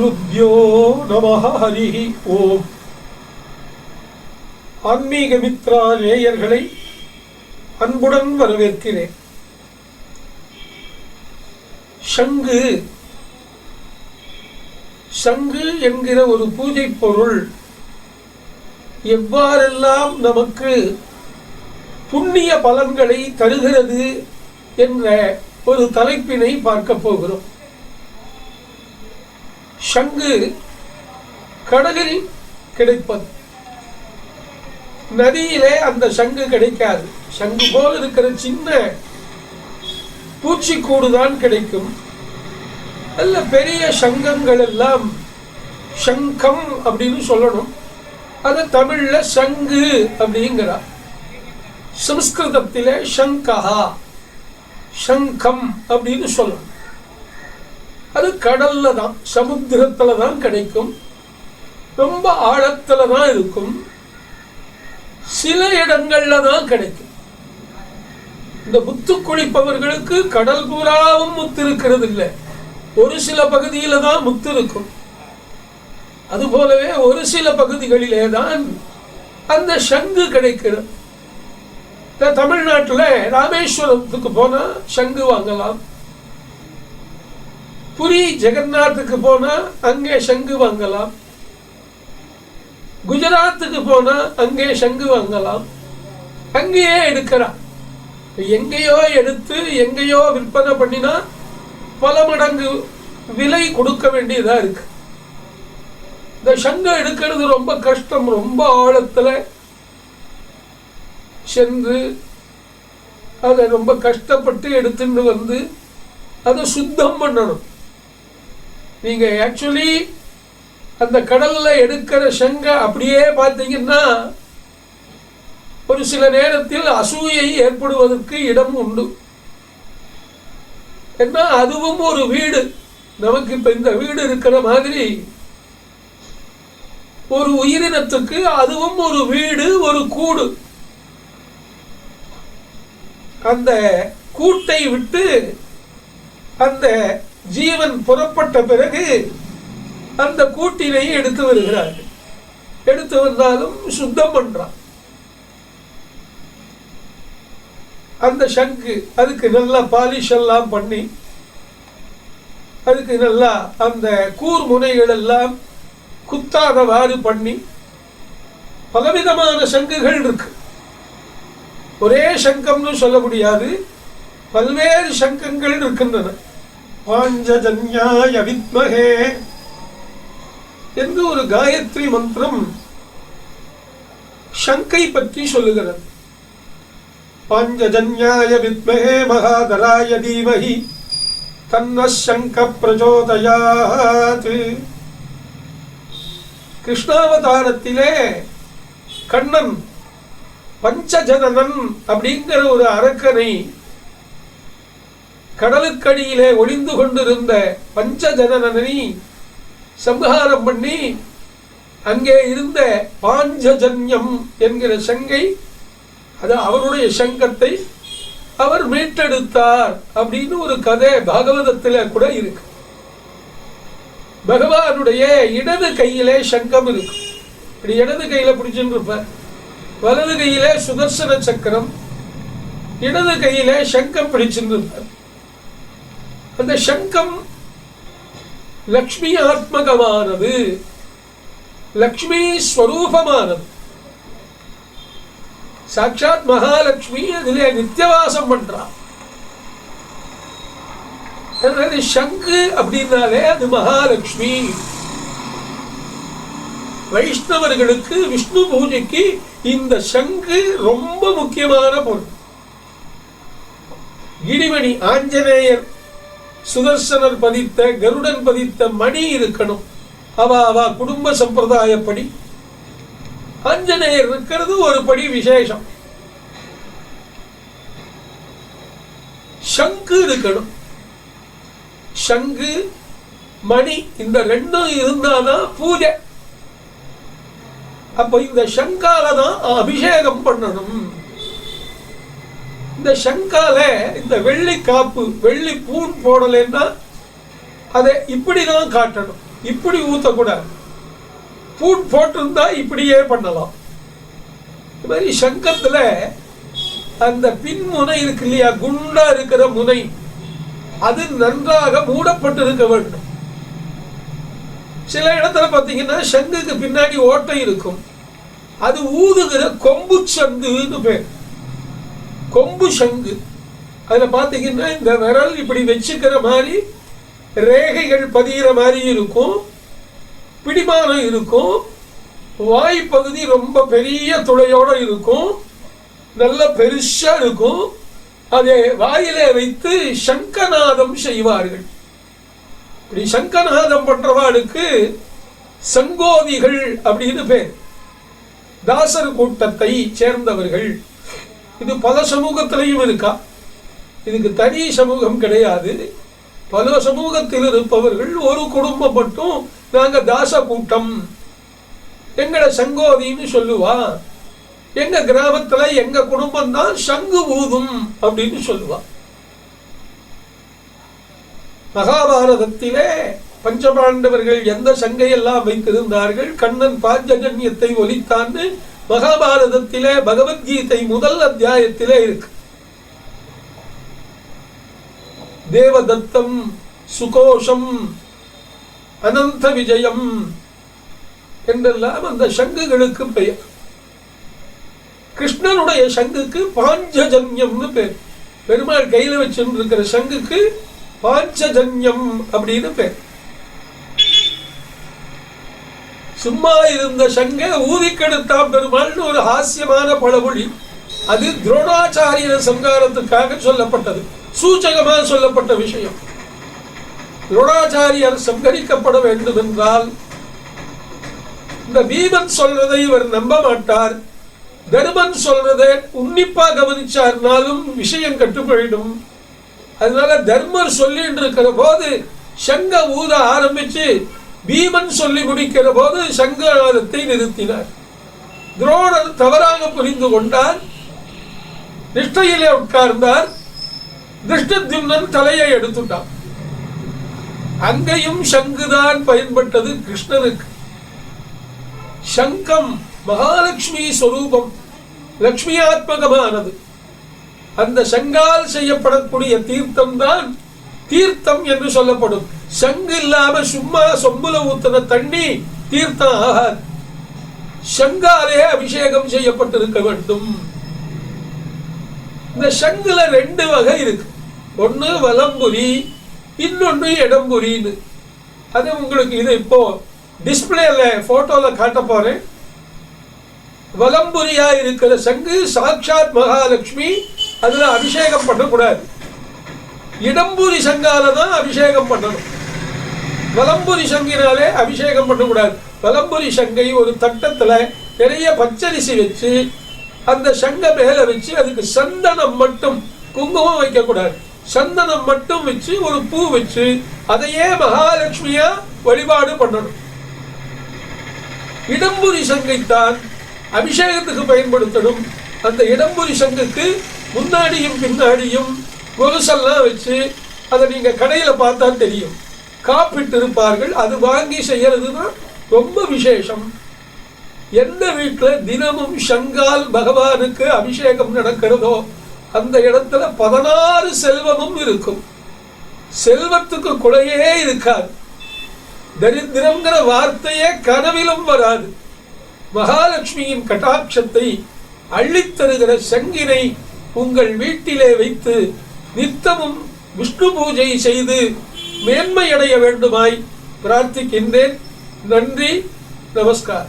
குருப்யோ நம ஹரி ஓம். ஆன்மீக மித்ரா நேயர்களை அன்புடன் வரவேற்கிறேன். சங்கு. சங்கு என்கிற ஒரு பூஜை பொருள் எவ்வாறெல்லாம் நமக்கு புண்ணிய பலன்களை தருகிறது என்ற ஒரு தலைப்பினை பார்க்க போகிறோம். சங்கு கடலில் கிடைப்பது. நதியிலே அந்த சங்கு கிடைக்காது. சங்கு போல் இருக்கிற சின்ன பூச்சிக்கூடு தான் கிடைக்கும். நல்ல பெரிய சங்கங்கள் எல்லாம் சங்கம் அப்படின்னு சொல்லணும். அது தமிழில் சங்கு அப்படிங்கிறார் சம்ஸ்கிருதத்தில் சங்கஹா சங்கம் அப்படின்னு சொல்லணும். அது கடல்ல தான் சமுத்திரத்துல தான் கிடைக்கும். ரொம்ப ஆழத்துல தான் இருக்கும். சில இடங்கள்ல தான் கிடைக்கும். இந்த முத்து குளிப்பவர்களுக்கு கடல் பூராவும் முத்து இருக்கிறது இல்லை ஒரு சில பகுதியில தான் முத்து இருக்கும். அது போலவே ஒரு சில பகுதிகளிலே தான் அந்த சங்கு கிடைக்கிறது. இந்த ராமேஸ்வரத்துக்கு போனா சங்கு வாங்கலாம். புரி ஜெகநாத்துக்கு போனா அங்கே சங்கு வாங்கலாம். குஜராத்துக்கு போனா அங்கே சங்கு வாங்கலாம். அங்கேயே எடுக்கிறான். எங்கேயோ எடுத்து எங்கேயோ விற்பனை பண்ணினா பல மடங்கு விலை கொடுக்க வேண்டியதா இருக்கு. இந்த சங்கு எடுக்கிறது ரொம்ப கஷ்டம் ரொம்ப ஆழத்தில் சென்று அதை ரொம்ப கஷ்டப்பட்டு எடுத்துட்டு வந்து அதை சுத்தம் பண்ணணும். நீங்க ஆக்சுவலி அந்த கடல்ல எடுக்கிற சங்க அப்படியே பார்த்தீங்கன்னா ஒரு சில நேரத்தில் அசூயை ஏற்படுவதற்கு இடம் உண்டு. ஏன்னா அதுவும் ஒரு வீடு. நமக்கு இப்ப இந்த வீடு இருக்கிற மாதிரி ஒரு உயிரினத்துக்கு அதுவும் ஒரு வீடு ஒரு கூடு. அந்த கூட்டை விட்டு அந்த ஜீவன் புறப்பட்ட பிறகு அந்த கூட்டினை எடுத்து வருகிறார்கள். எடுத்து வந்தாலும் சுத்தம் பண்றான். அந்த சங்கு அதுக்கு நல்லா பாலிஷ் எல்லாம் பண்ணி அதுக்கு நல்லா அந்த கூர் முனைகள் எல்லாம் குத்தாதவாறு பண்ணி பலவிதமான சங்குகள் இருக்கு. ஒரே சங்கம்னு சொல்ல முடியாது. பல்வேறு சங்கங்கள் இருக்கின்றன. பாஞ்சஜன்யாய வித்மகே என்று ஒரு காயத்ரி மந்திரம் சங்கை பற்றி சொல்லுகிறது பாஞ்சஜன்யாய வித்மகே மகாதராய தீமஹி தன்ன சங்க பிரச்சோதயாத் கிருஷ்ணாவதாரத்திலே கண்ணன் பஞ்சஜனனன் அப்படிங்கிற ஒரு அரக்கனை கடலுக்கடியிலே ஒளிந்து கொண்டிருந்த பஞ்சஜனனனை சம்ஹாரம் பண்ணி அங்கே இருந்த பாஞ்சஜன்யம் என்கிற சங்கை அது அவருடைய சங்கத்தை அவர் மீட்டெடுத்தார் அப்படின்னு ஒரு கதை பாகவதத்தில் கூட இருக்கு. பகவானுடைய இடது கையிலே சங்கம் இருக்கு. இப்படி இடது கையில பிடிச்சுட்டு இருப்பார் வலது கையிலே சுதர்சன சக்கரம் இடது கையிலே சங்கம் பிடிச்சுட்டு இருப்பார் அந்த சங்கம் லக்ஷ்மி ஆத்மகமானது லக்ஷ்மி ஸ்வரூபமானது. சாட்சாத் மகாலட்சுமி அதிலே நித்தியவாசம் பண்றான் அதனால சங்கு அப்படின்னாலே அது மகாலட்சுமி வைஷ்ணவர்களுக்கு விஷ்ணு பூஜைக்கு இந்த சங்கு ரொம்ப முக்கியமான பொருள். கிடிமணி ஆஞ்சநேயர் சுதர்சனர் பதித்த கருடன் பதித்த மணி இருக்கணும். அவ அவ குடும்ப சம்பிரதாயப்படி. ஆஞ்சநேயர் இருக்கிறது ஒரு படி விசேஷம். சங்கு இருக்கணும். சங்கு மணி இந்த ரெண்டும் இருந்தாதான் பூஜை. அப்ப இந்த சங்கால தான் அபிஷேகம் பண்ணணும். இந்த சங்கால இந்த வெள்ளி காப்பு வெள்ளி பூன் போடலைன்னா அதை இப்படிதான் காட்டணும். இப்படி ஊற்றக்கூடாது பூன் போட்டிருந்தா இப்படியே பண்ணலாம். இது மாதிரி சங்கத்துல அந்த பின்முனை இருக்கு இல்லையா? குண்டா இருக்கிற முனை. அது நன்றாக மூடப்பட்டு இருக்க வேண்டும். சில இடத்துல பார்த்தீங்கன்னா சங்குக்கு பின்னாடி ஓட்டை இருக்கும். அது ஊதுகிற கொம்பு சங்குன்னு பேர். கொம்பு சங்கு. அதில் பார்த்தீங்கன்னா இந்த விரல் இப்படி வச்சுக்கிற மாதிரி ரேகைகள் பதிகிற மாதிரி இருக்கும். பிடிமானம் இருக்கும். வாய்ப்பகுதி ரொம்ப பெரிய துளையோட இருக்கும். நல்ல பெருசாக இருக்கும். அதை வாயிலே வைத்து சங்கநாதம் செய்வார்கள். இப்படி சங்கநாதம் பண்றவாளுக்கு சங்கோதிகள் அப்படின்னு பேர். தாசர் கூட்டத்தை சேர்ந்தவர்கள். இது பல சமூகத்திலையும் இருக்கா? இதுக்கு தனி சமூகம் கிடையாது. பல சமூகத்தில் இருப்பவர்கள் ஒரு குடும்பம் மட்டும் நாங்க தாச கூட்டம். எங்களை சங்கோதின்னு சொல்லுவா. எங்க கிராமத்துல எங்க குடும்பம் தான் சங்கு ஊதும் அப்படின்னு சொல்லுவா. மகாபாரதத்திலே பஞ்சபாண்டவர்கள் எந்த சங்கையெல்லாம் வைத்திருந்தார்கள்? கண்ணன் பாஞ்சஜன்யத்தை ஒலித்தான்னு மகாபாரதத்திலே பகவத்கீதை முதல் அத்தியாயத்திலே இருக்கு. தேவதத்தம் சுகோஷம் அனந்த விஜயம் என்றெல்லாம் அந்த சங்குகளுக்கு பெயர். கிருஷ்ணனுடைய சங்குக்கு பாஞ்சஜன்யம்னு பேர். பெருமாள் கையில் வச்சுட்டு இருக்கிற சங்குக்கு பாஞ்சஜன்யம் அப்படின்னு பேர். சும்மா இருந்த சங்க ஊதிக்கெடுத்தா பெருமாள்னு ஒரு ஹாஸ்யமான பழமொழி. அது துரோணாச்சாரிய சங்காரத்துக்காக சொல்லப்பட்டது. சூச்சகமாக சொல்லப்பட்ட விஷயம். துரோணாச்சாரியர் சங்கரிக்கப்பட வேண்டும் என்றால் இந்த பீமன் சொல்றதை இவர் நம்ப மாட்டார். தருமன் சொல்றதை உன்னிப்பா கவனிச்சார்னாலும் விஷயம் கட்டுப்போயிடும் அதனால தர்மர் சொல்லிட்டு இருக்கிற போது சங்க ஊத ஆரம்பிச்சு பீமன் சொல்லி முடிக்கிற போது சங்கநாதத்தை நிறுத்தினார். துரோணர் தவறாக புரிந்து கொண்டார். நிஷ்டையிலே உட்கார்ந்தார். திருஷ்டத்யும்னன் தலையை எடுத்துட்டான். அங்கேயும் சங்குதான் பயன்பட்டது கிருஷ்ணனுக்கு. சங்கம் மகாலட்சுமி சொரூபம் லட்சுமியாத்மகமானது அந்த சங்கால் செய்யப்படக்கூடிய தீர்த்தம் தான் தீர்த்தம் என்று சொல்லப்படும். சங்கு இல்லாம சும்மா சொம்புல ஊத்துன தண்ணி தீர்த்தம் ஆகாது சங்காலே அபிஷேகம் செய்யப்பட்டிருக்க வேண்டும். இந்த சங்குல ரெண்டு வகை இருக்கு. ஒன்று வலம்புரி இன்னொன்று இடம்புரின்னு அது உங்களுக்கு இது இப்போ டிஸ்பிளேல போட்டோல காட்ட போறேன். வலம்புரியா இருக்கிற சங்கு சாட்சாத் மகாலட்சுமி அதுல அபிஷேகம் பண்ணக்கூடாது. இடம்புரி சங்கால தான் அபிஷேகம் பண்ணணும். வலம்புரி சங்கினாலே அபிஷேகம் பண்ணக்கூடாது. வலம்புரி சங்கை ஒரு தட்டத்துல நிறைய பச்சரிசி வச்சு அந்த சங்கை மேல வச்சு அதுக்கு சந்தனம் மட்டும் குங்குமம் வைக்கக்கூடாது. சந்தனம் மட்டும் வச்சு ஒரு பூ வச்சு அதையே மகாலட்சுமியா வழிபாடு பண்ணணும். இடம்புரி சங்கைத்தான் அபிஷேகத்துக்கு பயன்படுத்தணும். அந்த இடம்புரி சங்குக்கு முன்னாடியும் பின்னாடியும் கொலுசெல்லாம் வச்சு அதை நீங்கள் கடையில பார்த்தா தெரியும். காப்பிட்டு இருப்பார்கள் அது வாங்கி செய்யறதுன்னா ரொம்ப விசேஷம். எந்த வீட்டில் தினமும் ஷங்கால் பகவானுக்கு அபிஷேகம் நடக்கிறதோ அந்த இடத்துல பதினாறு செல்வமும் இருக்கும். செல்வத்துக்கு குறையே இருக்காது. தரித்திரங்கிற வார்த்தையே கனவிலும் வராது. மகாலட்சுமியின் கட்டாட்சத்தை அள்ளித்தருகிற சங்கினை உங்கள் வீட்டிலே வைத்து நித்தமும் விஷ்ணு பூஜை செய்து மேன்மையடைய வேண்டுமாய் பிரார்த்திக்கின்றேன். நன்றி நமஸ்கார்.